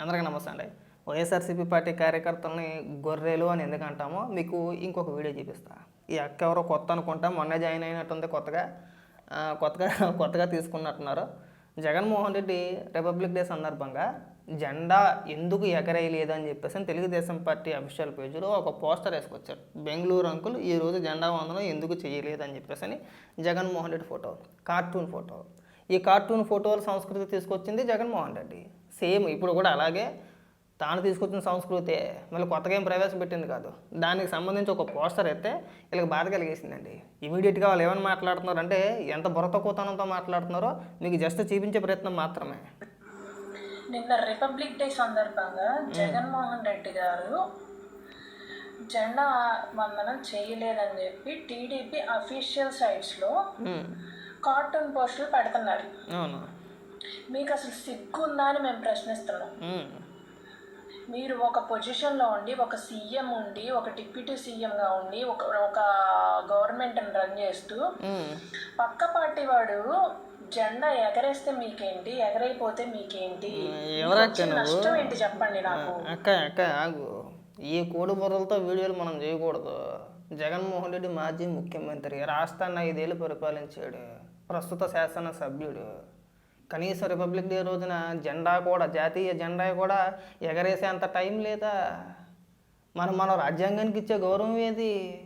అందరికీ నమస్తే అండి. వైఎస్ఆర్సీపీ పార్టీ కార్యకర్తల్ని గొర్రెలు అని ఎందుకు అంటామో మీకు ఇంకొక వీడియో చూపిస్తా. ఈ అక్క ఎవరో కొత్త అనుకుంటా మొన్నే జాయిన్ అయినట్టుంది కొత్తగా. కొత్తగా కొత్తగా తీసుకున్నట్టున్నారు. జగన్మోహన్ రెడ్డి రిపబ్లిక్ డే సందర్భంగా జెండా ఎందుకు ఎగరేయలేదు అని చెప్పేసి తెలుగుదేశం పార్టీ అఫీషియల్ పేజీలో ఒక పోస్టర్ వేసుకొచ్చారు. బెంగళూరు అంకుల్ ఈ రోజు జెండా వందనం ఎందుకు చేయలేదు అని చెప్పేసి అని Jaganmohan Reddy photo cartoon photo. ఈ కార్టూన్ ఫోటోల సంస్కృతి తీసుకొచ్చింది జగన్మోహన్ రెడ్డి. సేమ్ ఇప్పుడు కూడా అలాగే తాను తీసుకొచ్చిన సంస్కృతి మళ్ళీ కొత్తగా ఏం ప్రవేశపెట్టింది కాదు. దానికి సంబంధించి ఒక పోస్టర్ అయితే వీళ్ళకి బాధ కలిగేసిందండి. ఇమీడియట్గా వాళ్ళు ఏమని మాట్లాడుతున్నారు అంటే ఎంత బుర్రత కూతనంతో మాట్లాడుతున్నారో మీకు జస్ట్ చూపించే ప్రయత్నం మాత్రమే. నిన్న రిపబ్లిక్ డే సందర్భంగా జగన్మోహన్ రెడ్డి గారు జెండా వందనం చేయలేదని చెప్పి టీడీపీ అఫీషియల్ సైట్స్లో కార్టూన్ పోస్టులు పెడుతున్నారు. అవును. మీకు అసలు సిగ్గుందా అని మేము ప్రశ్నిస్తున్నాం. మీరు ఒక పొజిషన్లో ఉండి ఒక సీఎం ఉండి ఒక డిప్యూటీ సీఎంగా ఉండి ఒక ఒక గవర్నమెంట్ని రన్ చేస్తూ. పక్క పార్టీ వాడు జెండా ఎగరేస్తే మీకేంటి ఎగరైపోతే మీకేంటి? నష్టం ఏంటి చెప్పండి నాకు. అక్క అక్క ఆగు. ఈ కోడి బుర్రలతో వీడియోలు మనం చేయకూడదు. జగన్మోహన్ రెడ్డి మాజీ ముఖ్యమంత్రి రాష్ట్రాన్ని ఐదేళ్ళు పరిపాలించాడు. ప్రస్తుత శాసన సభ్యుడు కనీసం రిపబ్లిక్ డే రోజున జెండా కూడా జాతీయ జెండా కూడా ఎగరేసే అంత టైం లేదా? మనం మన రాజ్యాంగానికి ఇచ్చే గౌరవం ఏది?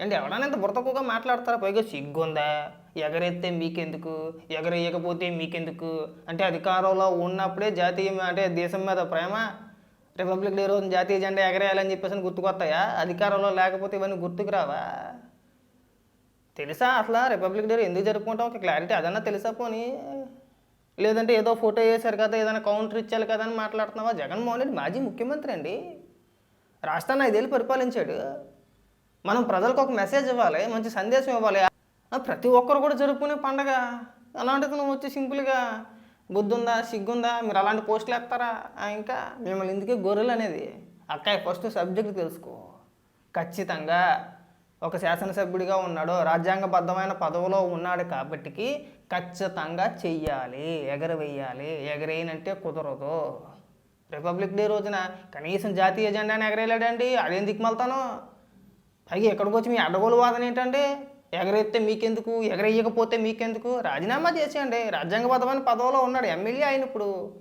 అండి ఎవడన్నా ఇంత బురతకుగా మాట్లాడతారా? పైగా సిగ్గుందా? ఎగరెత్తే మీకెందుకు? ఎగరేయకపోతే మీకెందుకు? అంటే అధికారంలో ఉన్నప్పుడే జాతీయ అంటే దేశం మీద ప్రేమ రిపబ్లిక్ డే రోజు జాతీయ జెండా ఎగరేయాలని చెప్పేసి గుర్తుకొస్తాయా? అధికారంలో లేకపోతే ఇవన్నీ గుర్తుకు రావా? తెలుసా అసలు? రిపబ్లిక్ డే ఎందుకు జరుపుకుంటాం? ఒక క్లారిటీ అదన్నా తెలుసా పోనీ? లేదంటే ఏదో ఫోటో వేశారు కదా ఏదైనా కౌంటర్ ఇచ్చారు కదా అని మాట్లాడుతున్నావా? జగన్మోహన్ రెడ్డి మాజీ ముఖ్యమంత్రి అండి. రాష్ట్రాన్ని ఐదేళ్ళు పరిపాలించాడు. మనం ప్రజలకు ఒక మెసేజ్ ఇవ్వాలి మంచి సందేశం ఇవ్వాలి. ప్రతి ఒక్కరు కూడా జరుపుకునే పండగ. అలాంటిది నువ్వు వచ్చి సింపుల్గా బుద్ధుందా సిగ్గుందా? మీరు అలాంటి పోస్టులు వేస్తారా? ఇంకా మిమ్మల్ని ఇందుకే గొర్రెలు అనేది. అక్క ఫస్ట్ సబ్జెక్ట్ తెలుసుకో. ఖచ్చితంగా ఒక శాసనసభ్యుడిగా ఉన్నాడు రాజ్యాంగబద్ధమైన పదవిలో ఉన్నాడు కాబట్టికి ఖచ్చితంగా చెయ్యాలి ఎగరవేయాలి. ఎగరేయనంటే కుదరదు. రిపబ్లిక్ డే రోజున కనీసం జాతీయ జెండాని ఎగరేయలేడండి. అదేం దిక్కుమల్తాను పైగా ఎక్కడికి వచ్చి మీ అడ్డగోలు వాదన ఏంటంటే ఎగరెత్తే మీకెందుకు? ఎగరేయకపోతే మీకెందుకు? రాజీనామా చేసేయండి. రాజ్యాంగబద్ధమైన పదవిలో ఉన్నాడు ఎమ్మెల్యే ఆయన ఇప్పుడు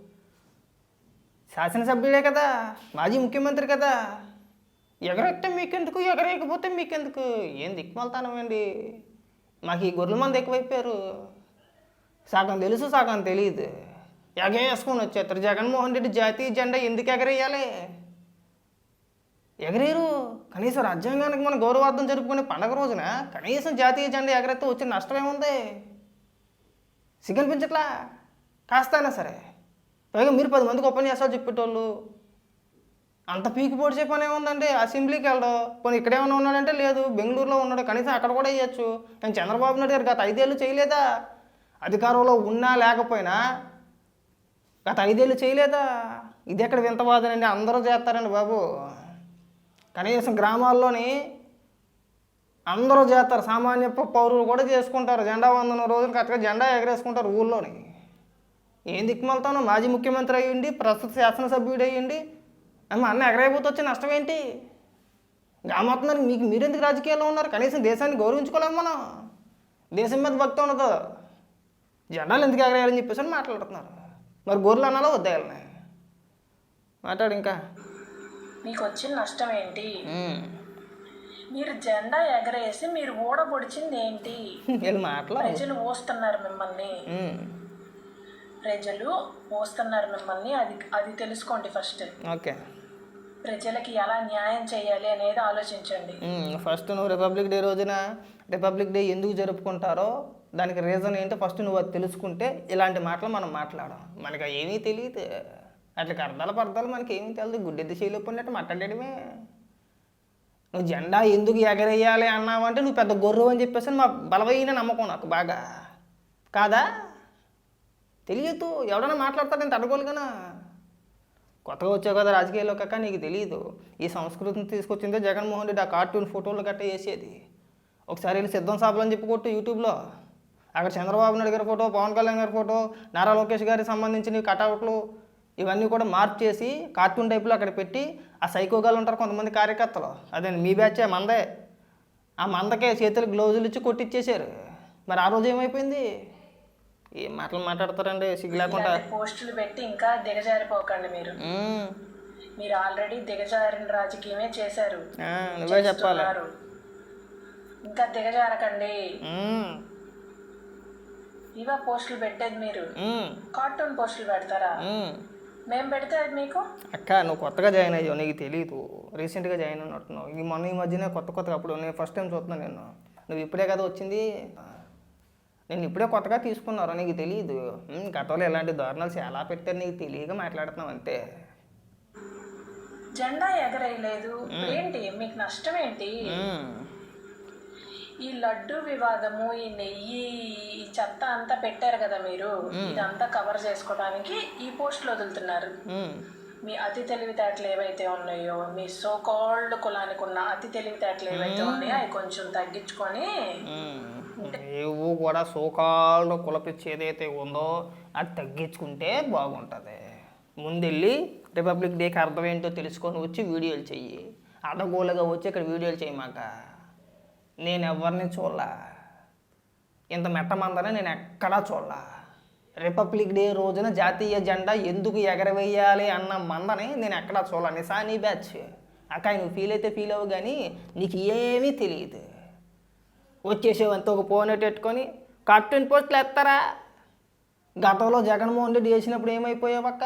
శాసనసభ్యుడే కదా? మాజీ ముఖ్యమంత్రి కదా? ఎగరెత్తే మీకెందుకు? ఎగరేయకపోతే మీకెందుకు? ఏం దిక్కుమలుతానమండి మాకు ఈ గొర్రెల మంది ఎక్కువైపోయారు. సగం తెలుసు సగం తెలియదు ఎగేసుకొని వచ్చేస్తారు. జగన్మోహన్ రెడ్డి జాతీయ జెండా ఎందుకు ఎగరేయాలి? ఎగరేరు. కనీసం రాజ్యాంగానికి మన గౌరవార్థం జరుపుకునే పండగ రోజున కనీసం జాతీయ జెండా ఎగరెత్తే వచ్చిన నష్టం ఏముంది? సిగ్గనిపించట్లా కాస్తైనా సరే. పైగా మీరు పది మందికి ఉపన్యాసాలు చెప్పేటోళ్ళు అంత పీకి పొడిచే పని ఏముందండి అసెంబ్లీకి వెళ్ళడం. పోనీ ఇక్కడేమైనా ఉన్నాడంటే లేదు. బెంగళూరులో ఉన్నాడు. కనీసం అక్కడ కూడా వేయచ్చు. నేను చంద్రబాబు నాయుడు గారు గత ఐదేళ్ళు చేయలేదా? అధికారంలో ఉన్నా లేకపోయినా గత ఐదేళ్ళు చేయలేదా? ఇది ఎక్కడ వింత బాధనండి అందరూ చేస్తారండి బాబు. కనీసం గ్రామాల్లోని అందరూ చేస్తారు. సామాన్య పౌరులు కూడా చేసుకుంటారు. జెండా వందన రోజులు కరెక్ట్గా జెండా ఎగరేసుకుంటారు ఊళ్ళోని. ఏం దిక్కుమలుతానో? మాజీ ముఖ్యమంత్రి అయ్యిండి ప్రస్తుత శాసనసభ్యుడు అయ్యిండి అమ్మ అన్న ఎగరైపోతే వచ్చే నష్టం ఏంటి? గ్రామవుతుందని మీకు మీరెందుకు రాజకీయాల్లో ఉన్నారు? కనీసం దేశాన్ని గౌరవించుకోలేము మనం. దేశం మీద భక్తి ఉండదు. జెండాలు ఎందుకు ఎగరేయాలని చెప్పేసి అని మాట్లాడుతున్నారు. మరి గొర్రెలు అనాలో వద్దాయాలని మాట్లాడు ఇంకా. మీకు వచ్చిన నష్టం ఏంటి. మీరు జెండా ఎగరేసి మీరు ఊడబొడిచింది ఏంటి? ప్రజలు మోస్తున్నారు మిమ్మల్ని. ప్రజలు మోస్తున్నారు మిమ్మల్ని. అది అది తెలుసుకోండి ఫస్ట్. ఓకే. ప్రజలకి ఎలా న్యాయం చేయాలి అనేది ఆలోచించండి. ఫస్ట్ నువ్వు రిపబ్లిక్ డే రోజున రిపబ్లిక్ డే ఎందుకు జరుపుకుంటారో దానికి రీజన్ ఏంటో ఫస్ట్ నువ్వు అది తెలుసుకుంటే ఇలాంటి మాటలు మనం మాట్లాడడం మనకి ఏమీ తెలియదు. అట్లా అర్థాలు పర్థాలు మనకి ఏమీ తెలియదు గుడ్డెద్దు చేయలేకపోయినట్టు మాట్లాడేయడమే నువ్వు జెండా ఎందుకు ఎగరేయాలి అన్నావంటే నువ్వు పెద్ద గొర్రు అని చెప్పేసి మా బలమైన నమ్మకం నాకు బాగా. కాదా? తెలియదు. ఎవడన్నా మాట్లాడతాడు నేను తడగోలుగానా కొత్తగా వచ్చావు కదా రాజకీయాల్లో కక్క నీకు తెలియదు ఈ సంస్కృతిని తీసుకొచ్చిందే జగన్మోహన్ రెడ్డి ఆ కార్టూన్ ఫోటోలు గట్ట వేసేది ఒకసారి వెళ్ళి సిద్ధం సాపలని అని చెప్పి కొట్టు యూట్యూబ్లో. అక్కడ చంద్రబాబు నాయుడు గారి ఫోటో పవన్ కళ్యాణ్ గారి ఫోటో నారా లోకేష్ గారికి సంబంధించిన కటౌట్లు ఇవన్నీ కూడా మార్పు చేసి కార్టూన్ టైప్లో అక్కడ పెట్టి ఆ సైకోగాలు ఉంటారు కొంతమంది కార్యకర్తలు. అదే మీ బ్యాచే మందే. ఆ మందకే చేతులు గ్లౌజులు ఇచ్చి కొట్టిచ్చేశారు. మరి ఆ రోజు ఏమైపోయింది? ఏం మాటలు మాట్లాడతారండి సిగ్గు లేకుండా. పోస్టులు పెట్టి ఇంకా దిగజారిపోకండి మీరు. మీరు ఆల్రెడీ దిగజారిన రాజకీయమే చేశారు. నువ్వే చెప్పాలి. ఇంకా దిగజారకండి. ఇవా పోస్టులు పెట్టేది మీరు. కార్టూన్ పోస్టులు పెడతారా? మ్మ్. మేము పెడితే అది మీకు? అక్క నువ్వు కొత్తగా జాయిన్ అయ్యావు నీకు తెలియదు రీసెంట్గా జాయిన్ అయినట్టున్నావు. ఈ మొన్న ఈ మధ్యనే కొత్త కొత్తగా అప్పుడు నేను ఫస్ట్ టైం చూస్తున్నాను నేను నువ్వు ఇప్పుడే కదా వచ్చింది? నేను ఇప్పుడే కొత్తగా తీసుకున్నారు? నీకు తెలియదు గతంలో ఇలాంటి దారుణాలు చాలా పెట్టారు. నీకు తెలియక మాట్లాడుతున్నావు అంతే. జెండా ఎగరేయలేదు. ఏంటి? మీకు నష్టం ఏంటి? ఈ లడ్డు వివాదము ఈ నెయ్యి ఈ చెత్త అంతా పెట్టారు కదా మీరు. ఇదంతా కవర్ చేసుకోవడానికి ఈ పోస్టులు వదులుతున్నారు. మీ అతి తెలివితేటలు ఏవైతే ఉన్నాయో మీ సో కాల్డ్ కులానికి ఉన్న అతి తెలివితేటలు ఏవైతే ఉన్నాయో అవి కొంచెం తగ్గించుకొని. నువ్వు కూడా సోకాళ్ళు కులపిచ్చి ఏదైతే ఉందో అది తగ్గించుకుంటే బాగుంటుంది. ముందెళ్ళి రిపబ్లిక్ డేకి అర్థం ఏంటో తెలుసుకొని వచ్చి వీడియోలు చెయ్యి. అడగోలుగా వచ్చి ఇక్కడ వీడియోలు చేయమాక నేను ఎవరిని చూడలా. ఇంత మెట్టమందని నేను ఎక్కడా చూడలా. రిపబ్లిక్ డే రోజున జాతీయ జెండా ఎందుకు ఎగరవేయాలి అన్న మందని నేను ఎక్కడా చూడాలి నిసానీ బ్యాచ్. అక్క నువ్వు ఫీల్ అయితే ఫీల్ అవ్వు కానీ నీకు ఏమీ తెలియదు. వచ్చేసేవంత ఒక ఫోన్ పెట్టుకొని కార్టూన్ పోస్టులు ఎత్తారా గతంలో జగన్మోహన్ రెడ్డి చేసినప్పుడు ఏమైపోయావక్క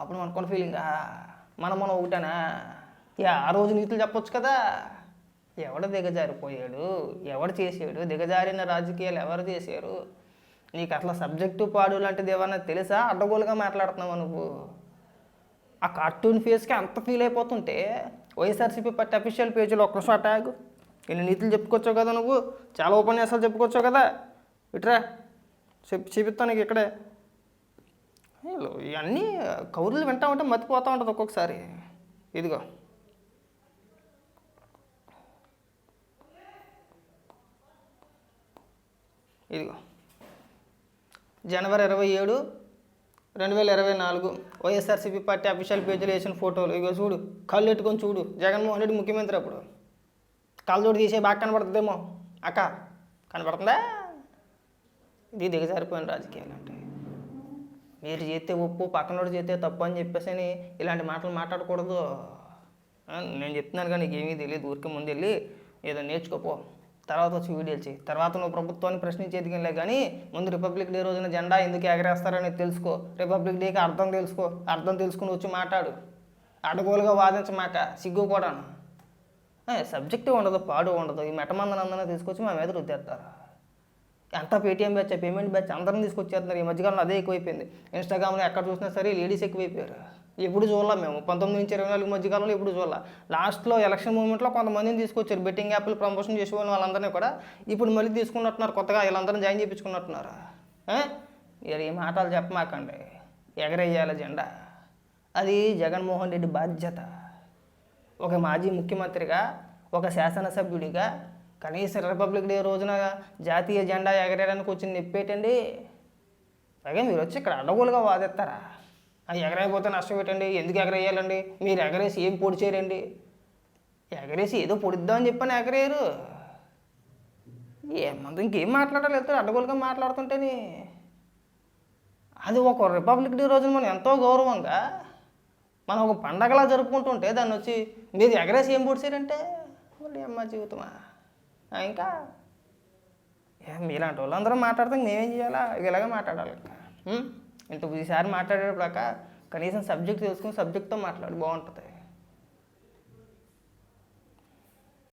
అప్పుడు అనుకున్న ఫీలింగా మనం మనం ఒకటేనా? ఆ రోజు నీతులు చెప్పొచ్చు కదా. ఎవడు దిగజారిపోయాడు? ఎవడు చేసాడు? దిగజారిన రాజకీయాలు ఎవరు చేశారు నీకు అట్లా సబ్జెక్టు పాడు లాంటిది ఏమన్నా తెలుసా? అడ్డగోలుగా మాట్లాడుతున్నావు నువ్వు? ఆ కార్టూన్ ఫేస్కి అంత ఫీల్ అయిపోతుంటే వైఎస్ఆర్సీపీ పార్టీ అఫీషియల్ పేజీలో ఒక్క ట్యాగ్ ఎన్ని నీతులు చెప్పుకోవచ్చావు కదా నువ్వు? చాలా ఉపన్యాసాలు చెప్పుకోవచ్చావు కదా? ఇట్రా. చెప్పి చూపిస్తాను నీకు ఇక్కడే. ఇవన్నీ కౌరులు వింటా ఉంటే మర్చిపోతూ ఉంటుంది ఒక్కొక్కసారి. ఇదిగో. ఇదిగో. జనవరి ఇరవై ఏడు రెండు వేల ఇరవై నాలుగు. వైఎస్ఆర్సీపీ పార్టీ అఫీషియల్ పేజీలో వేసిన ఫోటోలు. ఇగో చూడు కళ్ళు ఎట్టుకొని చూడు. జగన్మోహన్ రెడ్డి ముఖ్యమంత్రి అప్పుడు. కళ్ళజోడు తీసే బాగా కనబడుతుందేమో. అక్క కనబడుతుందా? ఇది దిగజారిపోయిన రాజకీయాలు అంటే. మీరు చేస్తే ఒప్పు పక్కనోడు చేస్తే తప్పు అని చెప్పేసి అని ఇలాంటి మాటలు మాట్లాడకూడదు. నేను చెప్తున్నాను కానీ నీకు ఏమీ తెలియదు. ఊరికే ముందు వెళ్ళి ఏదో నేర్చుకోపో. తర్వాత వచ్చి వీడియోలు చేయి తర్వాత నువ్వు ప్రభుత్వాన్ని ప్రశ్నించేది కానీ ముందు రిపబ్లిక్ డే రోజున జెండా ఎందుకు ఎగరేస్తారని తెలుసుకో. రిపబ్లిక్ డేకి అర్థం తెలుసుకో. అర్థం తెలుసుకుని వచ్చి మాట్లాడు. అడగోలుగా వాదించమాక సిగ్గు కూడాను. సబ్జెక్టు ఉండదు పాడు ఉండదు. ఈ మెటమందనందన తీసుకొచ్చి మా మీద రుద్దేస్తారు అంతా పేటీఎం బ్యాచ్ పేమెంట్ బ్యాచ్ అందరం తీసుకొచ్చేస్తున్నారు ఈ మధ్యకాలంలో అదే ఎక్కువైపోయింది. ఇన్స్టాగ్రామ్లో ఎక్కడ చూసినా సరే లేడీస్ ఎక్కువైపోయారు. ఎప్పుడు చూడలేం మేము. పంతొమ్మిది నుంచి ఇరవై నాలుగు మధ్యకాలంలో ఎప్పుడు చూడాల. లాస్ట్లో ఎలక్షన్ మూమెంట్లో కొంతమందిని తీసుకొచ్చారు. బెట్టింగ్ యాప్లు ప్రమోషన్ చేసేవాళ్ళు వాళ్ళందరినీ కూడా. ఇప్పుడు మళ్ళీ తీసుకున్నట్టున్నారు. కొత్తగా వీళ్ళందరం జాయిన్ చేయించుకున్నట్టున్నారు? ఆ? ఈ మాటలు చెప్పమాకండి. ఎగరేయాలి జెండా. అది జగన్మోహన్ రెడ్డి బాధ్యత. ఒక మాజీ ముఖ్యమంత్రిగా ఒక శాసనసభ్యుడిగా కనీసం రిపబ్లిక్ డే రోజున జాతీయ జెండా ఎగరేయడానికి వచ్చింది నొప్పేటండి? పైగా మీరు వచ్చి ఇక్కడ అడవులుగా వాదిస్తారా? అది ఎగరైపోతే నష్టం ఏంటండి? ఎందుకు ఎగరేయాలండి? మీరు ఎగరేసి ఏం పొడి చేయరండి? ఎగరేసి ఏదో పొడిద్దామని చెప్పని ఎగరేయరు. ఏమంత ఇంకేం మాట్లాడాలి? వెళ్తారు అడ్డగోలుగా మాట్లాడుతుంటేనే. అది ఒక రిపబ్లిక్ డే రోజున మనం ఎంతో గౌరవంగా మనం ఒక పండగలా జరుపుకుంటుంటే దాన్ని వచ్చి మీరు ఎగరేసి ఏం పొడిచారంటే మళ్ళీ అమ్మ జీవితమా? ఇంకా? మీలాంటి వాళ్ళందరూ మాట్లాడితే మేమేం చేయాలా? ఇలాగే మాట్లాడాలి ఇంకా. ఇంత ఈసారి మాట్లాడేటప్పుడు కనీసం సబ్జెక్ట్ తెలుసుకుని సబ్జెక్ట్తో మాట్లాడి బాగుంటుంది.